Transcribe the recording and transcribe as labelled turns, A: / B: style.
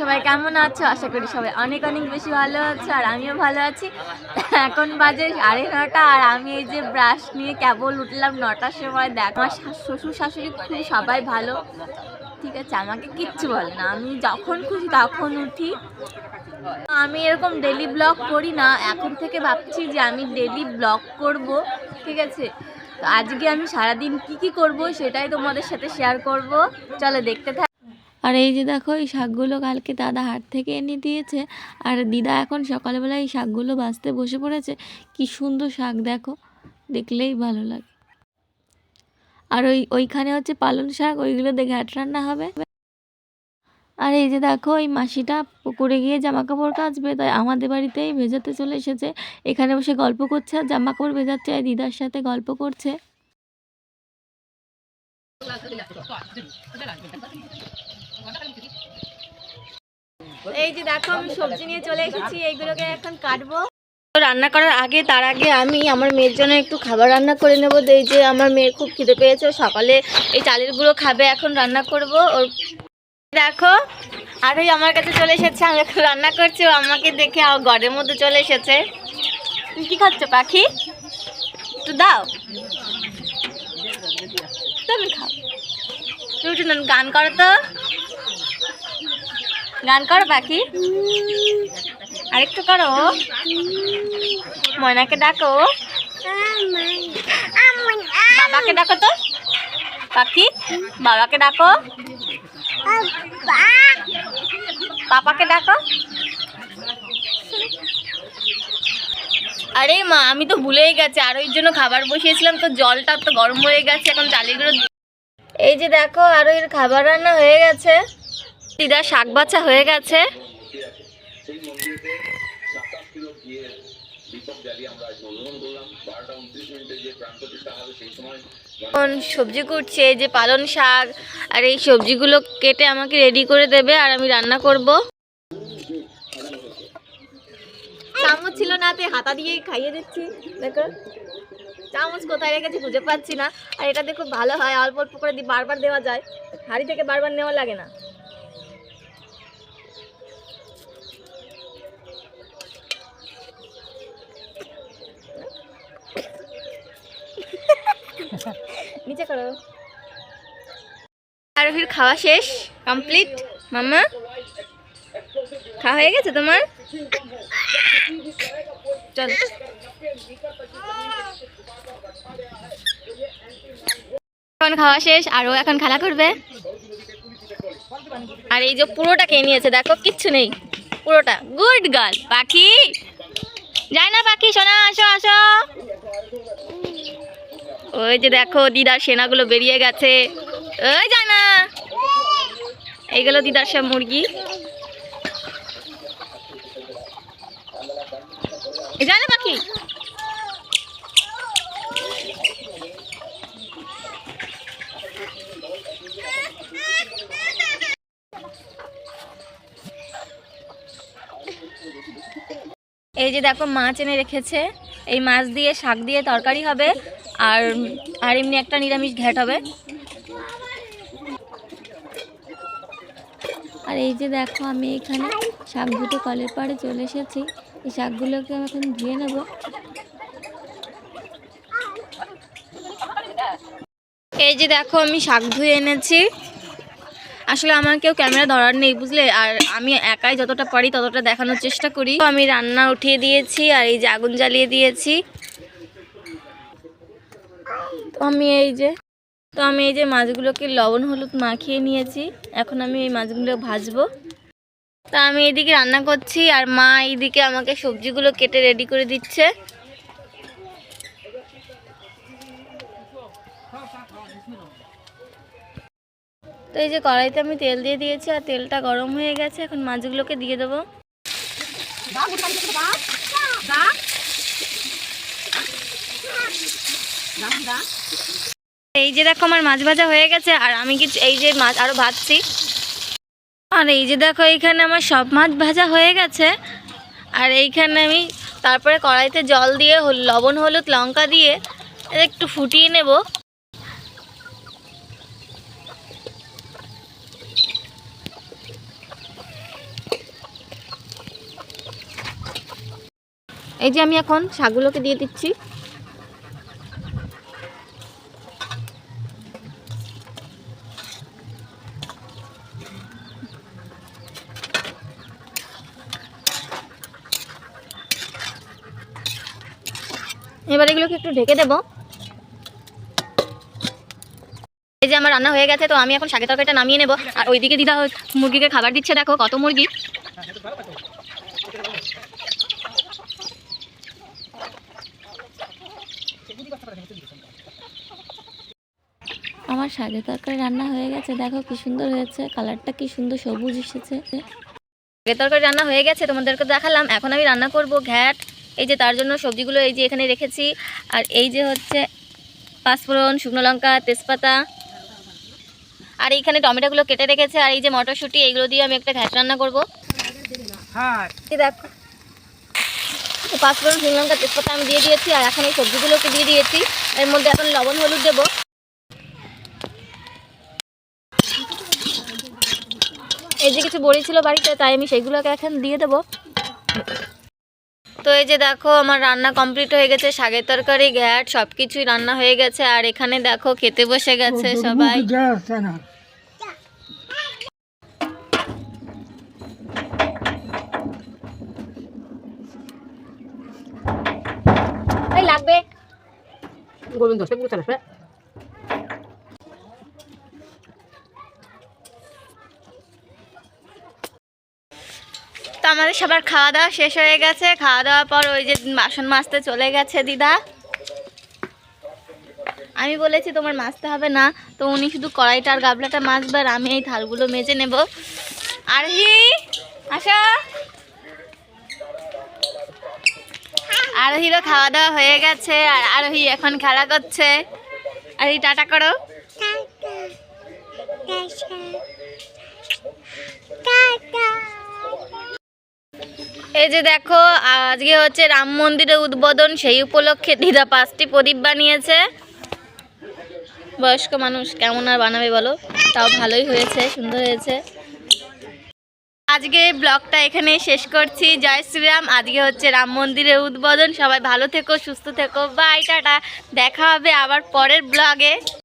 A: সবাই কেমন আছো? আশা করি সবাই অনেক অনেক বেশি ভালো আছো, আর আমিও ভালো আছি। এখন বাজে সাড়ে নটা, আর আমি এই যে ব্রাশ নিয়ে কেবল উঠলাম নটার সময়। দেখ, আমার শ্বশুর শাশুড়ি খুব সবাই ভালো। ঠিক আছে, আমাকে কিচ্ছু বলে না। আমি যখন খুশি তখন উঠি। আমি এরকম ডেলি ব্লগ করি না। এখন থেকে ভাবছি যে আমি ডেলি ব্লগ করব। ঠিক আছে? তো আজকে আমি সারাদিন কি কি করব সেটাই তোমাদের সাথে শেয়ার করব। চলো দেখতে থাক। আর এই যে দেখো, এই শাকগুলো কালকে দাদা হাট থেকে এনে দিয়েছে। আর দিদা এখন সকালবেলা এই শাকগুলো বাছতে বসে পড়েছে। কি সুন্দর শাক দেখো, দেখলেই ভালো লাগে। আর ওই, ওইখানে হচ্ছে পালং শাক, ওইগুলো দেখে ঘাট রান্না হবে। আর এই যে দেখো এই মাসিটা পুকুরে গিয়ে জামা কাপড় কাচবে তাই আমাদের বাড়িতেই ভেজাতে চলে এসেছে। এখানে বসে গল্প করছে আর জামা কাপড় ভেজাচ্ছে আর দিদার সাথে গল্প করছে। এই যে দেখো আমি সবজি নিয়ে চলে এসেছি এইগুলোকে এখন কাটবো। রান্না করার আগে তার আগে আমি আমার মেয়ের জন্য একটু খাবার রান্না করে নেব। এই যে আমার মেয়ের খুব খিদে পেয়েছে সকালে এই চালের গুঁড়ো খাবে এখন রান্না করব। ওর দেখো আর ওই আমার কাছে চলে এসেছে, আমি এখন রান্না করছি আমাকে দেখে আর ঘরের মধ্যে চলে এসেছে। তুমি কি খাচ্ছ, পাখি? একটু দাও। তুমি খাও। তুমি গান করো তো। গান করো, পাখি। আরেকটু করো। ময়নাকে ডাকো। বাবাকে ডাকো তো। পাখি, বাবাকে ডাকো। পাপাকে ডাকো। আরে মা, আমি তো ভুলেই গেছি। আর ওই জন্য খাবার বসিয়েছিলাম, তো জলটা তো গরম হয়ে গেছে, এখন চালের গুঁড়ো এই যে দেখো, আরও এর খাবার রান্না হয়ে গেছে। দিদা শাক বাছা হয়ে গেছে। এখন সবজি কুটছে যে পালন শাক আর এই সবজিগুলো কেটে আমাকে রেডি করে দেবে আর আমি রান্না করব। চামচ ছিল না তাই হাতা দিয়ে খাইয়ে দিচ্ছি। দেখো চামচ কোথায় রেখেছি খুঁজে পাচ্ছি না। আর এটাতে খুব ভালো হয় অল্প অল্প করে দিয়ে বারবার দেওয়া যায়। হাঁড়ি থেকে বারবার নেওয়া লাগে না। নিচে করো আর ফির খাওয়া শেষ কমপ্লিট মামা খাওয়া হয়ে গেছে তোমার? চল। এখন খাওয়া শেষ, আর এখন খেলা করবে। আর এই যে পুরোটা খেয়ে নিয়েছে, দেখো, কিচ্ছু নেই। পুরোটা। গুড গার্ল, পাখি। যায় না, পাখি সোনা আসো আসো। ওই যে দেখো দিদার সেনাগুলো বেরিয়ে গেছে। ওই জানা। এইগুলো দিদার সব মুরগি। এই যায় না পাখি। এই যে দেখো মাছ এনে রেখেছে। এই মাছ দিয়ে শাক দিয়ে তরকারি হবে। আর আর এমনি একটা নিরামিষ ঘ্যাট হবে। আর এই যে দেখো আমি এখানে শাক দুটো কলের পাড়ে চলে এসেছি। এই শাকগুলোকে আমি এখন ধুয়ে নেব। এই যে দেখো আমি শাক ধুয়ে এনেছি। আসলে আমার কেউ ক্যামেরা ধরার নেই বুঝলে? আর আমি একাই যতটা পারি ততটা দেখানোর চেষ্টা করি। তো আমি রান্না উঠিয়ে দিয়েছি আর এই যে আগুন জ্বালিয়ে দিয়েছি। আমি এই যে, তো আমি এই যে মাছগুলোকে লবণ, হলুদ মাখিয়ে নিয়েছি। এখন আমি এই মাছগুলো ভাজবো। তা আমি এইদিকে রান্না করছি আর মা এইদিকে আমাকে সবজিগুলো কেটে রেডি করে দিচ্ছে। তো এই যে কড়াইতে আমি তেল দিয়ে দিয়েছি আর তেলটা গরম হয়ে গেছে। এখন মাছগুলোকে দিয়ে দেবো। এই যে দেখো আমার মাছ ভাজা হয়ে গেছে, আর আমি কিছু এই যে মাছ আরও ভাজছি। আর এই যে দেখো এইখানে আমার সব মাছ ভাজা হয়ে গেছে, আর এইখানে আমি তারপরে কড়াইতে জল দিয়ে লবণ, হলুদ, লঙ্কা দিয়ে একটু ফুটিয়ে নেব। এই যে আমি এখন শাকগুলোকে দিয়ে দিচ্ছি। এবার এগুলোকে একটু ঢেকে দেবো। এই যে আমার রান্না হয়ে গেছে তো আমি এখন শাকের তরকারিটা নামিয়ে নেব। আর ওইদিকে দিদা মুরগিকে খাবার দিচ্ছে দেখো কত মুরগি। আমার শাকের তরকারি রান্না হয়ে গেছে দেখো কি সুন্দর হয়েছে কালারটা কি সুন্দর সবুজ এসেছে। শাকের তরকারি রান্না হয়ে গেছে তোমাদেরকে দেখালাম এখন আমি রান্না করব ঘ্যাট। এই যে তার জন্য সবজিগুলো এই যে এখানে রেখেছি। আর এই যে হচ্ছে পাঁচফোড়ন শুকনো লঙ্কা তেজপাতা। আর এইখানে টমেটোগুলো কেটে রেখেছে আর এই যে মটরশুঁটি এইগুলো দিয়ে আমি একটা ঘ্যাট রান্না করব। এই দেখো পাঁচফোড়ন শুকনো লঙ্কা তেজপাতা আমি দিয়ে দিয়েছি আর এখন এই সবজিগুলোকে দিয়ে দিয়েছি। এর মধ্যে এখন লবণ হলুদ দেবো। এই যে কিছু বড়ি ছিল বাড়িতে তাই আমি সেইগুলোকে এখন দিয়ে দেবো। তো এই যে দেখো আমার রান্না কমপ্লিট হয়ে গেছে শাকের তরকারি ঘ্যাট সব কিছুই রান্না হয়ে গেছে। আর এখানে দেখো খেতে বসে গেছে সবাই। লাগবে।
B: গোবিন্দ সে বুঝতে
A: আমাদের সবার খাওয়া দাওয়া শেষ হয়ে গেছে। খাওয়া দাওয়ার পর ওই যে বাসন মাজতে চলে গেছে দিদা। আমি বলেছি, তোমার মাজতে হবে না। তো উনি শুধু কড়াইটা আর গাবলাটা মাজবে আর আমি এই থালগুলো মেজে নেব। আরহি, আসা। আরোহিরও খাওয়া দাওয়া হয়ে গেছে আর আরোহী এখন খেলা করছে। আর এই টাটা করো এই যে দেখো, আজকে হচ্ছে রাম মন্দিরের উদ্বোধন, সেই উপলক্ষে দিদা পাঁচটি প্রদীপ বানিয়েছে। বয়স্ক মানুষ কেমন আর বানাবে বলো? তাও ভালোই হয়েছে, সুন্দর হয়েছে। আজকে ব্লগটা এখানে শেষ করছি। জয় শ্রীরাম, আজকে হচ্ছে রাম মন্দিরের উদ্বোধন। সবাই ভালো থেকো, সুস্থ থেকো। Bye, tata. দেখা হবে আবার পরের ব্লগে।